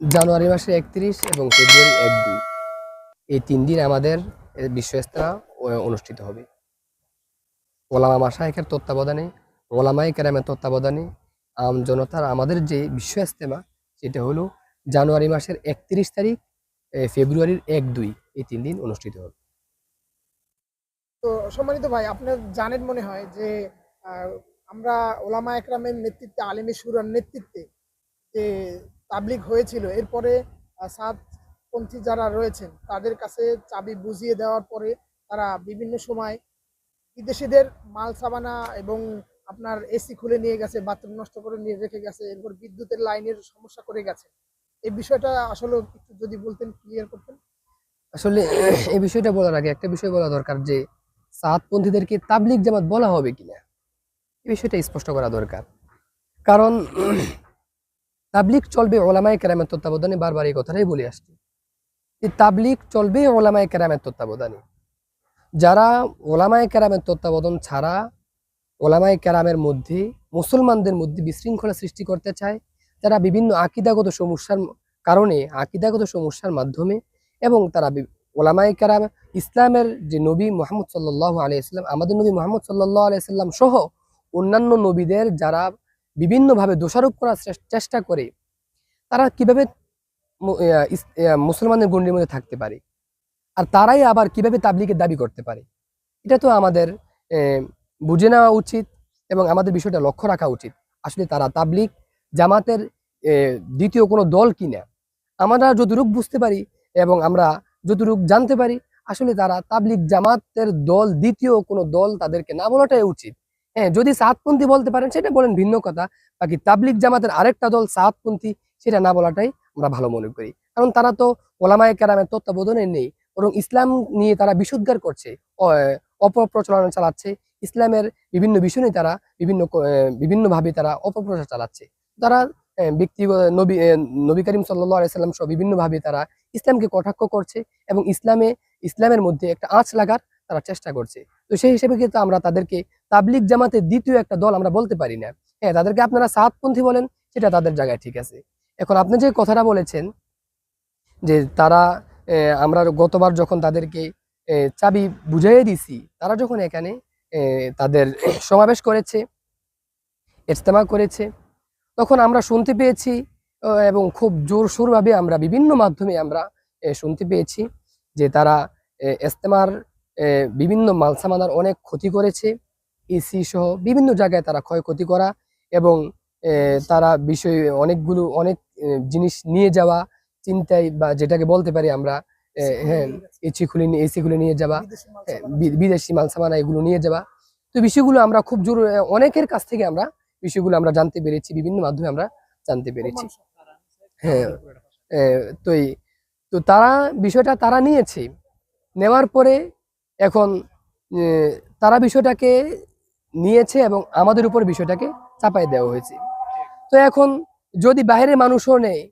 জানুয়ারি মাসের একত্রিশ এবং ফেব্রুয়ারি এক দুই। এই তিন দিন আমাদের বিশ্ব ইস্তেমা অনুষ্ঠিত হবে। ওলামা মাসায়কের তত্ত্বাবধানে ওলামাই কেরামের তত্ত্বাবধানে আম জনতার আমাদের যে বিশ্ব ইস্তেমা সেটা হলো জানুয়ারি মাসের একত্রিশ তারিখ ফেব্রুয়ারির এক দুই এই তিন দিন অনুষ্ঠিত হবে। তো সম্মানিত ভাই, আপনার জানেন মনে হয় যে আমরা ওলামা একরামের নেতৃত্বে, আলিমী সুরার নেতৃত্বে যে তাবলিগ হয়েছিল। এরপরে আহ, সাতপন্থী যারা রয়েছেন তাদের কাছে চাবি বুঝিয়ে দেওয়ার পরে তারা বিভিন্ন সময় বিদেশিদের মাল সাবানা এবং আপনার এসি খুলে নিয়ে গেছে বাথরুম নষ্ট করে নিয়ে রেখে গেছে এরপর বিদ্যুতের লাইনের সমস্যা করে গেছে। এই বিষয়টা আসলে একটু যদি বলতেন ক্লিয়ার করতেন? আসলে এই বিষয়টা বলার আগে একটা বিষয় বলা দরকার যে সাতপন্থীদেরকে তাবলিগ জামাত বলা হবে কিনা? এই বিষয়টা স্পষ্ট করা দরকার। কারণ তাবলিগ চলবে ওলামায় কেরামের তত্ত্বাবধানে, বারবার এই কথাটাই বলে আসছি। যে তাবলিগ চলবে ওলামায় কেরামের তত্ত্বাবধানে। যারা ওলামায় কেরামের তত্ত্বাবধান ছাড়া ওলামায় কেরামের মধ্যে, মুসলমানদের মধ্যে বিশৃঙ্খলা সৃষ্টি করতে চায়, যারা বিভিন্ন আকিদাগত সমস্যার কারণে, আকিদাগত সমস্যার মাধ্যমে এবং তারা ওলামায়ে কেরাম, ইসলামের যে নবী মোহাম্মদ সাল্লাহ আলিয়াল্লাম আমাদের নবী মোহাম্মদ সাল্লাহ আলিয়াল্লাম সহ অন্যান্য নবীদের যারা বিভিন্নভাবে দোষারোপ করার চেষ্টা করে তারা কীভাবে মুসলমানের গণ্ডির মধ্যে থাকতে পারে? আর তারাই আবার কীভাবে তাবলিগের দাবি করতে পারে? এটা তো আমাদের বুঝে নেওয়া উচিত এবং আমাদের বিষয়টা লক্ষ্য রাখা উচিত। আসলে তারা তাবলিগ, জামাতের দ্বিতীয় কোনো দল কিনা আমরা যতটুকু বুঝতে পারি এবং আমরা যতটুকু জানতে পারি, আসলে তারা তাবলিগ, জামাতের দল দ্বিতীয় কোনো দল তাদেরকে না বলাটাই উচিত। হ্যাঁ যদি সাতপন্থী বলতে পারেন, সেটা বলেন ভিন্ন কথা। বাকি তাবলিগ জামাতের আরেকটা দল সাতপন্থী, সেটা না বলাটাই আমরা ভালো মনে করি। কারণ তারা তো ওলামায়ে কেরামের তত্ত্বাবধানে নেই, বরং ইসলাম নিয়ে তারা বিশুদ্ধার করছে অপপ্রচলন চালাচ্ছে। ইসলামের বিভিন্ন বিষয় নিয়ে তারা বিভিন্ন বিভিন্নভাবে তারা অপপ্রচার চালাচ্ছে। তারা ব্যক্তিগত, নবী নবী করিম সাল্লাহ আলাইসাল্লাম সহ বিভিন্নভাবে তারা ইসলামকে কটাক্ষ করছে এবং ইসলামে, ইসলামের মধ্যে একটা আঁচ লাগার তারা চেষ্টা করছে। তো সেই হিসেবে কিন্তু আমরা তাদেরকে তাবলিগ জামাতের দ্বিতীয় একটা দল আমরা বলতে পারি না। হ্যাঁ তাদেরকে আপনারা সাতপন্থী বলেন, সেটা তাদের জায়গায় ঠিক আছে। এখন আপনি যে কথাটা বলেছেন যে তারা আমরা গতবার যখন তাদেরকে চাবি বুঝাইয়ে দিছি, তারা যখন এখানে তাদের সমাবেশ করেছে, ইজতেমা করেছে, তখন আমরা শুনতে পেয়েছি এবং খুব জোরসোরভাবে আমরা বিভিন্ন মাধ্যমে আমরা শুনতে পেয়েছি যে তারা ইজতেমার বিভিন্ন মালসামানার অনেক ক্ষতি করেছে। এসি সহ বিভিন্ন জায়গায় তারা ক্ষয়ক্ষতি করা এবং তারা বিষয় অনেকগুলো অনেক জিনিস নিয়ে যাওয়া চিন্তায় বা যেটাকে বলতে পারি আমরা হ্যাঁ এসি খুলে নিয়ে এসি খুলে নিয়ে যাওয়া বিদেশি হ্যাঁ, বিদেশি মাল সামানা এগুলো নিয়ে যাওয়া। তো বিষয়গুলো আমরা খুব জোর অনেকের কাছ থেকে আমরা বিষয়গুলো আমরা জানতে পেরেছি বিভিন্ন মাধ্যমে আমরা জানতে পেরেছি। হ্যাঁ তো তো তারা বিষয়টা তারা নিয়েছে। নেওয়ার পরে এখন তারা বিষয়টাকে নিয়েছে এবং আমাদের উপর বিষয়টাকে চাপাই দেওয়া হয়েছে। তো এখন যদি বাইরের মানুষও নেয়,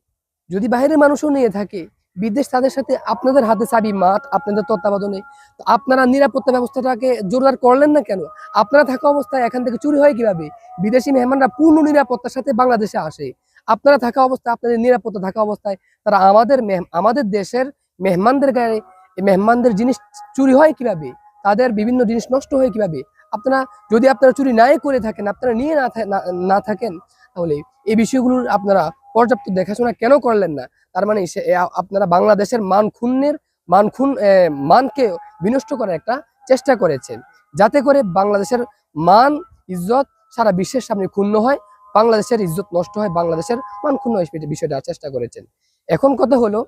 যদি বাইরের মানুষও নিয়ে থাকে, বিদেশ তাদের সাথে আপনাদের হাতে চাবি, মাঠ, আপনাদের তত্ত্বাবধানে, তো আপনারা নিরাপত্তা ব্যবস্থাটাকে জোরদার করলেন না কেন? আপনারা থাকা অবস্থায় এখান থেকে চুরি হয় কীভাবে? বিদেশি মেহমানরা পূর্ণ নিরাপত্তার সাথে বাংলাদেশে আসে। আপনারা থাকা অবস্থায়, আপনাদের নিরাপত্তা থাকা অবস্থায়, তারা আমাদের আমাদের দেশের মেহমানদের গায়ে এই মেহমানদের জিনিস চুরি হয় কীভাবে? তাদের বিভিন্ন জিনিস নষ্ট হয় কীভাবে? আপনারা, যদি আপনারা চুরি নাই করে থাকেন, আপনারা নিয়ে না না- থাকেন, তাহলে এই বিষয়গুলোর আপনারা পর্যাপ্ত দেখাশোনা কেন করলেন না? তার মানে আপনারা বাংলাদেশের মান খুনের মান খুন মানকে বিনষ্ট করার একটা চেষ্টা করেছেন। যাতে করে বাংলাদেশের মান, ইজ্জত সারা বিশ্বের সামনে ক্ষুণ্ণ হয়, বাংলাদেশের ইজ্জত নষ্ট হয়, বাংলাদেশের মান ক্ষুণ্ণ হয় বিষয়টা চেষ্টা করেছেন। এখন কথা হলো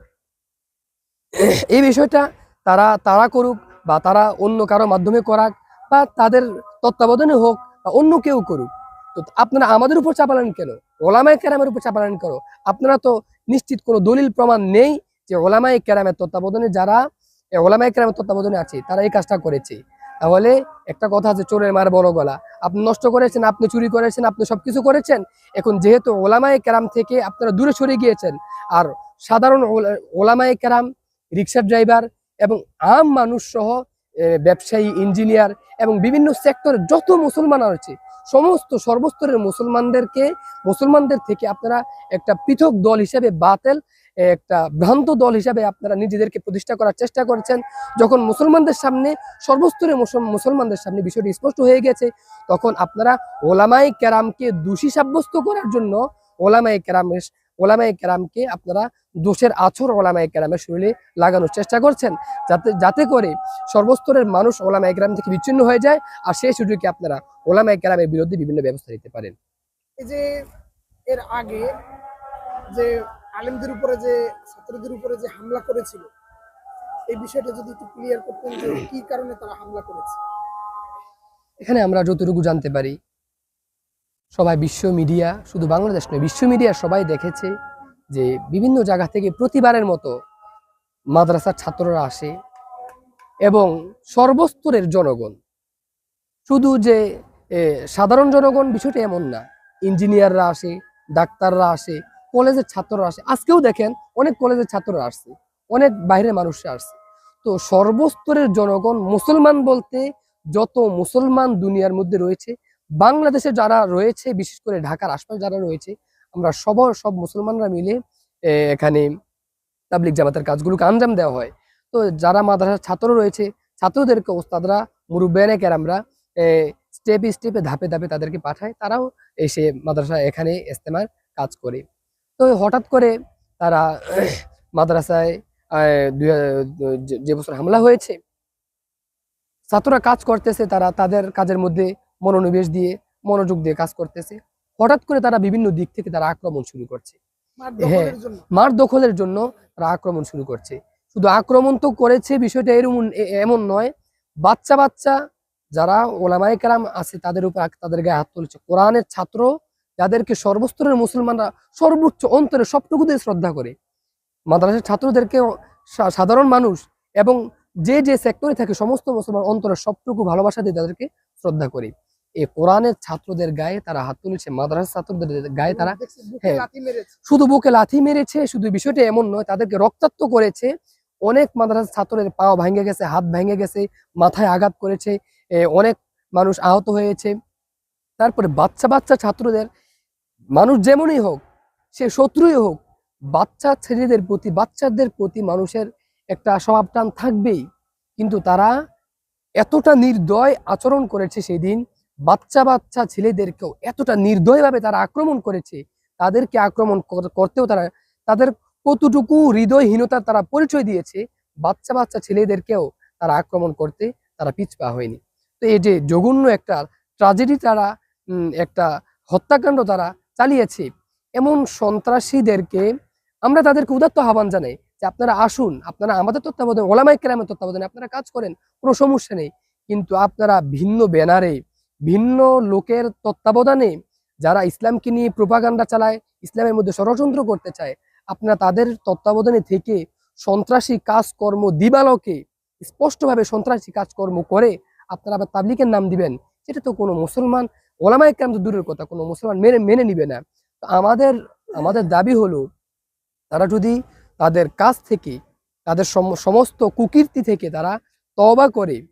এই বিষয়টা তারা তারা করুক বা তারা অন্য কারও মাধ্যমে করাক বা তাদের তত্ত্বাবধানে হোক বা অন্য কেউ করুক। তো আপনারা আমাদের উপর চাপালেন কেন? ওলামায় কেরামের উপর চাপালেন কেন? আপনারা তো নিশ্চিত কোনো দলিল প্রমাণ নেই যে ওলামায় কেরামের তত্ত্বাবধানে যারা ওলামায় কেরামের তত্ত্বাবধানে আছে, তারা এই কাজটা করেছে। তাহলে একটা কথা আছে, চোরের মার বড় গলা। আপনি নষ্ট করেছেন, আপনি চুরি করেছেন, আপনি সবকিছু করেছেন, এখন যেহেতু ওলামায় কেরাম থেকে আপনারা দূরে সরে গিয়েছেন, আর সাধারণ ওলা- ওলামায়ে কেরাম রিক্সার ড্রাইভার এবং আম মানুষ সহ ব্যবসায়ী, ইঞ্জিনিয়ার এবং বিভিন্ন সেক্টরে যত মুসলমান আছে, সমস্ত সর্বস্তরের মুসলমানদেরকে, মুসলমানদের থেকে আপনারা একটা পৃথক দল হিসেবে বাতেল একটা ভ্রান্ত দল হিসাবে আপনারা নিজেদেরকে প্রতিষ্ঠা করার চেষ্টা করছেন। যখন মুসলমানদের সামনে, সর্বস্তরের মুসলমানদের সামনে বিষয়টি স্পষ্ট হয়ে গেছে, তখন আপনারা ওলামাই কেরামকে দোষী সাব্যস্ত করার জন্য ওলামাই কেরামের ওলামাই কেরামকে আপনারা দোষের আছর ওলামাই কেরামের শরীরে লাগানোর চেষ্টা করছেন। যাতে যাতে করে সর্বস্তরের মানুষ ওলামাই কেরাম থেকে বিচ্ছিন্ন হয়ে যায় আর সেই সুযোগে আপনারা ওলামাই কেরামের বিরুদ্ধে বিভিন্ন ব্যবস্থা নিতে পারেন। এই যে এর আগে যে আলেমদের উপরে যে ছাত্রদের উপরে যে হামলা করেছিল এই বিষয়টা যদি একটু ক্লিয়ার করতেন যে কি কারণে তারা হামলা করেছে। এখানে আমরা যতটুকু জানতে পারি সবাই বিশ্ব মিডিয়া, শুধু বাংলাদেশ নয়, বিশ্ব মিডিয়া সবাই দেখেছে যে বিভিন্ন জায়গা থেকে প্রতিবারের মতো মাদ্রাসার ছাত্ররা আসে এবং সর্বস্তরের জনগণ, শুধু যে সাধারণ জনগণ বিষয়টা এমন না, ইঞ্জিনিয়াররা আসে, ডাক্তাররা আসে, কলেজের ছাত্ররা আসে, আজকেও দেখেন অনেক কলেজের ছাত্ররা আসছে, অনেক বাইরের মানুষরা আসছে। তো সর্বস্তরের জনগণ মুসলমান বলতে যত মুসলমান দুনিয়ার মধ্যে রয়েছে বাংলাদেশে যারা রয়েছে, বিশেষ করে ঢাকার আশপাশে যারা রয়েছে, আমরা সব সব মুসলমানরা মিলে এখানে তাবলিক জামাতের কাজগুলোকে আঞ্জাম দেওয়া হয়। তো যারা মাদ্রাসার ছাত্র রয়েছে, ছাত্রদেরকে ওস্তাদরা মুরব্বানে কেরামরা স্টেপ স্টেপে ধাপে ধাপে তাদেরকে পাঠায়, তারাও এসে মাদ্রাসা এখানে ইস্তেমার কাজ করে। তো হঠাৎ করে তারা মাদ্রাসায় যে বছর হামলা হয়েছে, ছাত্ররা কাজ করতেছে, তারা তাদের কাজের মধ্যে মনোনিবেশ দিয়ে মনোযোগ দিয়ে কাজ করতেছে। হঠাৎ করে তারা বিভিন্ন দিক থেকে তারা আক্রমণ শুরু করছে। মার হ্যাঁ। দখলের জন্য। মার দখলের জন্য তারা আক্রমণ শুরু করছে। শুধু আক্রমণ তো করেছে বিষয়টা এরকম এ- এমন নয়। বাচ্চা বাচ্চা যারা ওলামায়ে কেরাম আছে তাদের উপর তাদের গায়ে হাত তুলেছে। কোরআনের ছাত্র যাদেরকে সর্বস্তরের মুসলমানরা সর্বোচ্চ অন্তরে সবটুকু দিয়ে শ্রদ্ধা করে। মাদ্রাসার ছাত্রদেরকে সাধারণ মানুষ এবং যে যে সেক্টরে থাকে সমস্ত মুসলমান অন্তরের সবটুকু ভালোবাসা দিয়ে তাদেরকে শ্রদ্ধা করে। এই কোরআনের ছাত্রদের গায়ে তারা হাত তুলেছে মাদ্রাসার ছাত্রদের গায়ে তারা হ্যাঁ। শুধু বুকে লাথি মেরেছে শুধু বিষয়টা এমন নয় তাদেরকে রক্তাক্ত করেছে অনেক মাদ্রাসার ছাত্রের পাও ভেঙে গেছে হাত ভেঙে গেছে মাথায় আঘাত করেছে অনেক মানুষ আহত হয়েছে তারপরে বাচ্চা বাচ্চা ছাত্রদের মানুষ যেমনই হোক সে শত্রুই হোক বাচ্চা ছেলেদের প্রতি বাচ্চাদের প্রতি মানুষের একটা স্বভাব টান থাকবেই কিন্তু তারা এতটা নির্দয় আচরণ করেছে সেদিন বাচ্চা বাচ্চা ছেলেদেরকেও এতটা নির্দয়ভাবে তারা আক্রমণ করেছে, তাদেরকে আক্রমণ করতেও তারা, তাদের কতটুকু হৃদয়হীনতার তারা পরিচয় দিয়েছে বাচ্চা বাচ্চা ছেলেদেরকেও তারা আক্রমণ করতে তারা পিছপা হয়নি। তো এই যে জঘন্য একটা ট্রাজেডি তারা একটা হত্যাকাণ্ড তারা চালিয়েছে, এমন সন্ত্রাসীদেরকে আমরা তাদেরকে উদাত্ত আহ্বান জানাই যে আপনারা আসুন, আপনারা আমাদের তত্ত্বাবধানে ওলামাই কেরামের তত্ত্বাবধানে আপনারা কাজ করেন, কোনো সমস্যা নেই। কিন্তু আপনারা ভিন্ন ব্যানারে ভিন্ন লোকের তত্ত্বাবধানে যারা ইসলামকে নিয়ে প্রোপাগান্ডা চালায়, ইসলামের মধ্যে ষড়যন্ত্র করতে চায়, আপনারা তাদের তত্ত্বাবধানে থেকে সন্ত্রাসী কাজকর্ম দিবালোকে স্পষ্টভাবে সন্ত্রাসী কাজকর্ম করে আপনারা আবার তাবলিকের নাম দিবেন। সেটা তো কোনো মুসলমান, ওলামায় কেন তো দূরের কথা, কোনো মুসলমান মেনে মেনে নিবে না। তো আমাদের আমাদের দাবি হলো, তারা যদি তাদের কাছ থেকে, তাদের সম- সমস্ত কুকীর্তি থেকে তারা তওবা করে,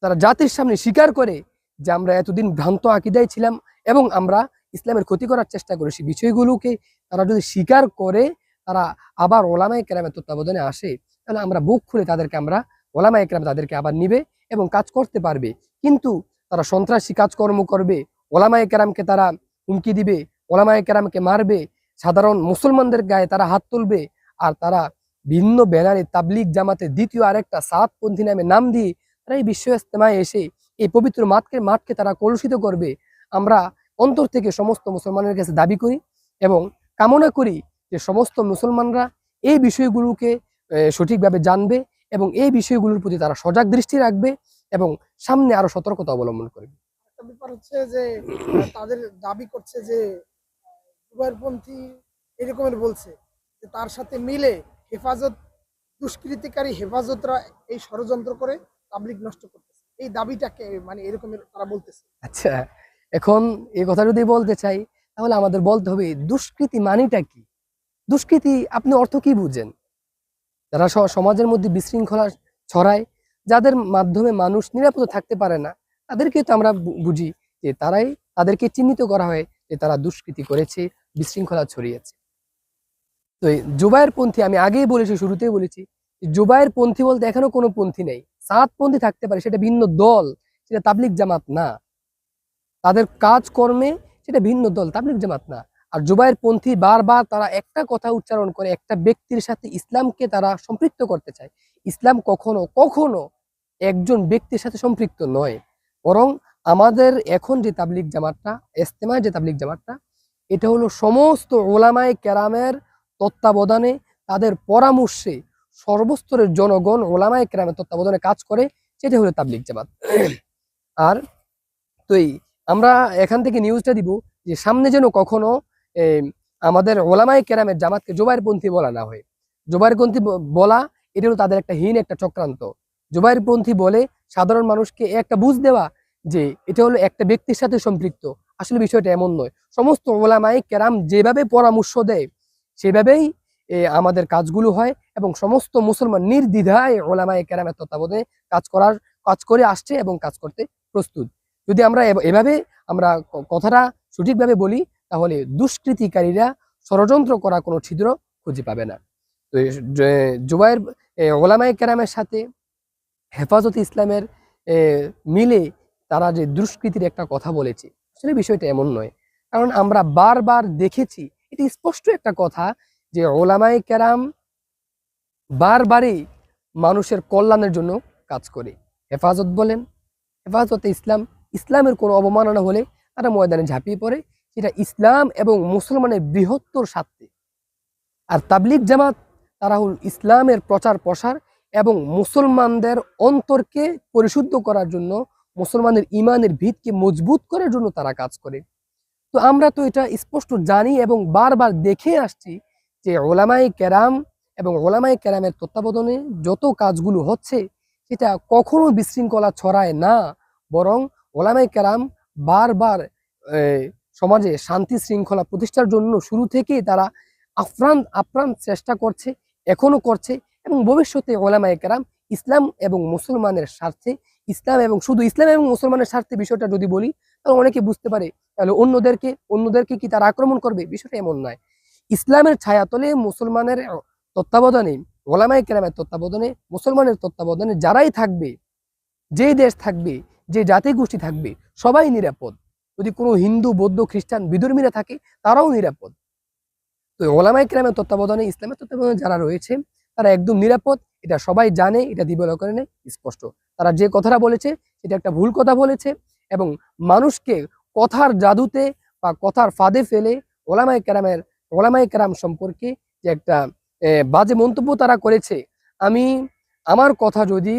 তারা জাতির সামনে স্বীকার করে যে আমরা এতদিন ভ্রান্ত আকিদায় ছিলাম এবং আমরা ইসলামের ক্ষতি করার চেষ্টা করেছি। বিষয়গুলোকে তারা যদি স্বীকার করে, তারা আবার ওলামায় কেরামের তত্ত্বাবধানে আসে, তাহলে আমরা বুক খুলে তাদেরকে আমরা, ওলামায় কেরাম তাদেরকে আবার নিবে এবং কাজ করতে পারবে। কিন্তু তারা সন্ত্রাসী কাজকর্ম করবে, ওলামায় কেরামকে তারা হুমকি দিবে, ওলামায় কেরামকে মারবে, সাধারণ মুসলমানদের গায়ে তারা হাত তুলবে, আর তারা ভিন্ন ব্যানারে তাবলিগ জামাতে দ্বিতীয় আরেকটা সাতপন্থী নামে নাম দিয়ে তারা এই বিশ্ব ইস্তেমায় এসে এই পবিত্র মাঠকে মাঠকে তারা কলুষিত করবে। আমরা অন্তর থেকে সমস্ত মুসলমানের কাছে দাবি করি এবং কামনা করি যে সমস্ত মুসলমানরা এই বিষয়গুলোকে সঠিকভাবে জানবে এবং এই বিষয়গুলোর প্রতি তারা সজাগ দৃষ্টি রাখবে এবং সামনে আরও সতর্কতা অবলম্বন করবে। ব্যাপার হচ্ছে যে তাদের দাবি করছে যে এরকমের বলছে যে, তার সাথে মিলে হেফাজত, দুষ্কৃতিকারী হেফাজতরা এই ষড়যন্ত্র করে তাবলিগ নষ্ট করতেছে। এই দাবিটাকে মানে এরকম তারা বলতেছে। আচ্ছা এখন এই কথা যদি বলতে চাই, তাহলে আমাদের বলতে হবে, দুষ্কৃতি মানিটা কি? দুষ্কৃতি, আপনি অর্থ কি বুঝেন? যারা সমাজের মধ্যে বিশৃঙ্খলা ছড়ায়, যাদের মাধ্যমে মানুষ নিরাপদে থাকতে পারে না তাদেরকে তো আমরা বুঝি যে তারাই তাদেরকে চিহ্নিত করা হয় যে তারা দুষ্কৃতি করেছে, বিশৃঙ্খলা ছড়িয়েছে। তো জুবায়ের পন্থী, আমি আগেই বলেছি, শুরুতেই বলেছি জুবায়ের পন্থী বলতে এখনও কোনো পন্থী নেই। সাত পন্থী থাকতে পারে, সেটা ভিন্ন দল, সেটা তাবলিক জামাত না। তাদের কাজকর্মে সেটা ভিন্ন দল তাবলিক জামাত না। আর জুবাইর পন্থী বারবার তারা একটা কথা উচ্চারণ করে, একটা ব্যক্তির সাথে ইসলামকে তারা সম্পৃক্ত করতে চায়। ইসলাম কখনো কখনো একজন ব্যক্তির সাথে সম্পৃক্ত নয়। বরং আমাদের এখন যে তাবলিক জামাতটা এস্তেমায় যে তাবলিক জামাতটা, এটা হলো সমস্ত ওলামায় কেরামের তত্ত্বাবধানে তাদের পরামর্শে সর্বস্তরের জনগণ ওলামায় কেরামের তত্ত্বাবধানে কাজ করে সেটা হলো তাবলিক জামাত। আর তো এই, আমরা এখান থেকে নিউজটা দিব যে সামনে যেন কখনো আমাদের ওলামাই কেরামের জামাতকে জোবাইর পন্থী বলা না হয়। জোবাইর পন্থী ব- বলা, এটা হলো তাদের একটা হীন একটা চক্রান্ত। জোবাইর পন্থী বলে সাধারণ মানুষকে একটা বুঝ দেওয়া যে এটা হলো একটা ব্যক্তির সাথে সম্পৃক্ত। আসলে বিষয়টা এমন নয়। সমস্ত ওলামাই কেরাম যেভাবে পরামর্শ দেয়, সেভাবেই আমাদের কাজগুলো হয়। এবং সমস্ত মুসলমান নির্দ্বিধায় ওলামাই কেরামের তত্ত্বাবধানে কাজ করার, কাজ করে আসছে এবং কাজ করতে প্রস্তুত। যদি আমরা এভাবে আমরা কথাটা সঠিকভাবে বলি, তাহলে দুষ্কৃতিকারীরা ষড়যন্ত্র করা কোনো ছিদ্র খুঁজে পাবে না। তো জুবাইর ওলামায়ে কেরামের সাথে হেফাজত ইসলামের মিলে তারা যে দুষ্কৃতির একটা কথা বলেছে, আসলে বিষয়টা এমন নয়। কারণ আমরা বারবার দেখেছি, এটি স্পষ্ট একটা কথা যে ওলামায়ে কেরাম বারবারই মানুষের কল্যাণের জন্য কাজ করে। হেফাজত বলেন, হেফাজতে ইসলাম, ইসলামের কোনো অবমাননা হলে তারা ময়দানে ঝাঁপিয়ে পড়ে। সেটা ইসলাম এবং মুসলমানের বৃহত্তর স্বার্থে আর তাবলিগ জামাত তারা হল ইসলামের প্রচার প্রসার এবং মুসলমানদের অন্তরকে পরিশুদ্ধ করার জন্য, মুসলমানের ইমানের ভিতকে মজবুত করার জন্য তারা কাজ করে। তো আমরা তো এটা স্পষ্ট জানি এবং বারবার দেখে আসছি যে ওলামাই কেরাম এবং ওলামাই কেরামের তত্ত্বাবধানে যত কাজগুলো হচ্ছে, সেটা কখনো বিশৃঙ্খলা ছড়ায় না। বরং ওলামাই কেরাম বারবার সমাজে শান্তি শৃঙ্খলা প্রতিষ্ঠার জন্য শুরু থেকেই তারা আপ্রাণ আপ্রাণ চেষ্টা করছে এখনও করছে এবং ভবিষ্যতে ওলামায়ে কেরাম ইসলাম এবং মুসলমানের স্বার্থে, ইসলাম এবং শুধু ইসলাম এবং মুসলমানের স্বার্থে বিষয়টা যদি বলি, তাহলে অনেকে বুঝতে পারে, তাহলে অন্যদেরকে অন্যদেরকে কি তারা আক্রমণ করবে? বিষয়টা এমন নয়। ইসলামের ছায়াতলে মুসলমানের তত্ত্বাবধানে, ওলামায়ে কেরামের তত্ত্বাবধানে, মুসলমানের তত্ত্বাবধানে যারাই থাকবে, যেই দেশ থাকবে, যে জাতি গোষ্ঠী থাকবে, সবাই নিরাপদ। যদি কোনো হিন্দু, বৌদ্ধ, খ্রিস্টান, বিধর্মীরা থাকে, তারাও নিরাপদ। তো ওলামাই কেরামের তত্ত্বাবধানে, ইসলামের তত্ত্বাবধানে যারা রয়েছে, তারা একদম নিরাপদ। এটা সবাই জানে, এটা দিবলকরণে স্পষ্ট। তারা যে কথাটা বলেছে, সেটা একটা ভুল কথা বলেছে এবং মানুষকে কথার জাদুতে বা কথার ফাঁদে ফেলে ওলামাই কেরামের ওলামাই কেরাম সম্পর্কে যে একটা বাজে মন্তব্য তারা করেছে। আমি, আমার কথা যদি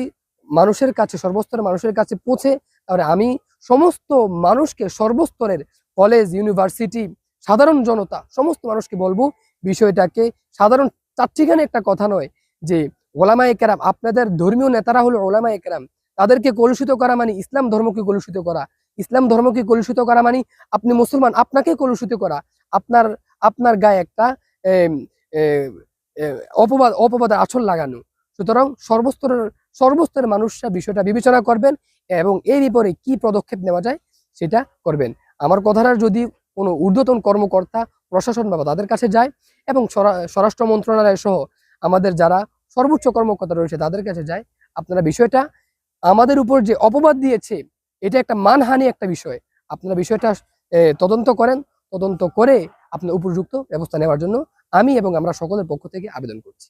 মানুষের কাছে, সর্বস্তরের মানুষের কাছে পৌঁছে, তাহলে আমি সমস্ত মানুষকে, সর্বস্তরের কলেজ ইউনিভার্সিটি সাধারণ জনতা, সমস্ত মানুষকে বলব, বিষয়টাকে সাধারণ চারটিখানে একটা কথা নয় যে, ওলামায়ে কেরাম, আপনাদের ধর্মীয় নেতারা হলো ওলামায়ে কেরাম। তাদেরকে কলুষিত করা মানে ইসলাম ধর্মকে কলুষিত করা। ইসলাম ধর্মকে কলুষিত করা মানে আপনি মুসলমান, আপনাকে কলুষিত করা। আপনার আপনার গায়ে একটা অপবাদ, অপবাদের আছল লাগানো। সুতরাং সর্বস্তরের সর্বস্তরের মানুষরা বিষয়টা বিবেচনা করবেন এবং এর বিপরে কি পদক্ষেপ নেওয়া যায় সেটা করবেন। আমার কথাটা যদি কোনো ঊর্ধ্বতন কর্মকর্তা, প্রশাসন বা তাদের কাছে যায় এবং স্বরা- স্বরাষ্ট্র মন্ত্রণালয় সহ আমাদের যারা সর্বোচ্চ কর্মকর্তা রয়েছে তাদের কাছে যায়, আপনারা বিষয়টা, আমাদের উপর যে অপবাদ দিয়েছে, এটা একটা মানহানি একটা বিষয়। আপনারা বিষয়টা তদন্ত করেন, তদন্ত করে আপনার উপযুক্ত ব্যবস্থা নেওয়ার জন্য আমি এবং আমরা সকলের পক্ষ থেকে আবেদন করছি।